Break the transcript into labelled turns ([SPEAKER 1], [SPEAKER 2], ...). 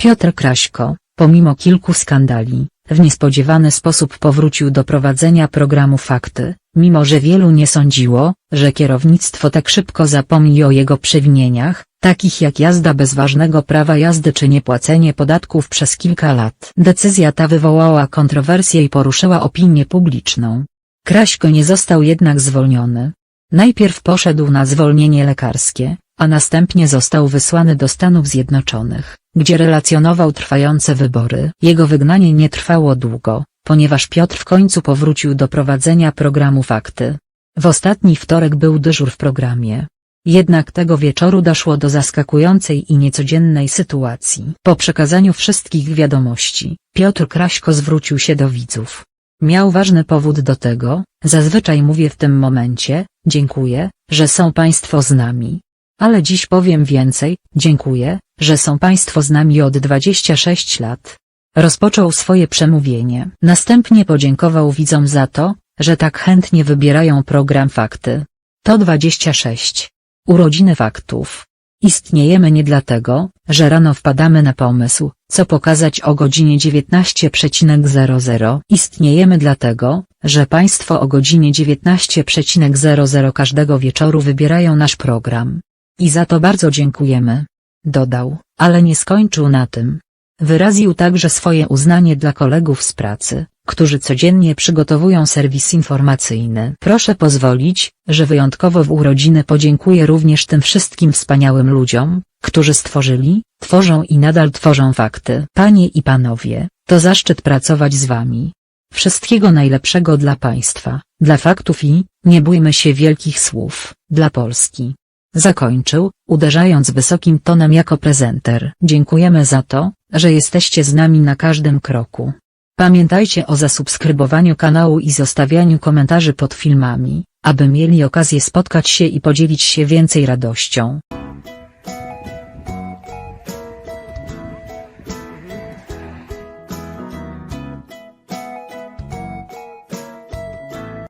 [SPEAKER 1] Piotr Kraśko, pomimo kilku skandali, w niespodziewany sposób powrócił do prowadzenia programu Fakty, mimo że wielu nie sądziło, że kierownictwo tak szybko zapomni o jego przewinieniach, takich jak jazda bez ważnego prawa jazdy czy niepłacenie podatków przez kilka lat. Decyzja ta wywołała kontrowersję i poruszyła opinię publiczną. Kraśko nie został jednak zwolniony. Najpierw poszedł na zwolnienie lekarskie, a następnie został wysłany do Stanów Zjednoczonych, gdzie relacjonował trwające wybory. Jego wygnanie nie trwało długo, ponieważ Piotr w końcu powrócił do prowadzenia programu Fakty. W ostatni wtorek był dyżur w programie. Jednak tego wieczoru doszło do zaskakującej i niecodziennej sytuacji. Po przekazaniu wszystkich wiadomości, Piotr Kraśko zwrócił się do widzów. Miał ważny powód do tego, zazwyczaj mówię w tym momencie, dziękuję, że są Państwo z nami. Ale dziś powiem więcej, dziękuję, że są Państwo z nami od 26 lat. Rozpoczął swoje przemówienie. Następnie podziękował widzom za to, że tak chętnie wybierają program Fakty. To 26. Urodziny faktów. Istniejemy nie dlatego, że rano wpadamy na pomysł, co pokazać o godzinie 19.00. Istniejemy dlatego, że Państwo o godzinie 19.00 każdego wieczoru wybierają nasz program. I za to bardzo dziękujemy. Dodał, ale nie skończył na tym. Wyraził także swoje uznanie dla kolegów z pracy, którzy codziennie przygotowują serwis informacyjny. Proszę pozwolić, że wyjątkowo w urodziny podziękuję również tym wszystkim wspaniałym ludziom, którzy stworzyli, tworzą i nadal tworzą fakty. Panie i panowie, to zaszczyt pracować z wami. Wszystkiego najlepszego dla państwa, dla faktów i, nie bójmy się wielkich słów, dla Polski. Zakończył, uderzając wysokim tonem jako prezenter. Dziękujemy za to, że jesteście z nami na każdym kroku. Pamiętajcie o zasubskrybowaniu kanału i zostawianiu komentarzy pod filmami, aby mieli okazję spotkać się i podzielić się więcej radością.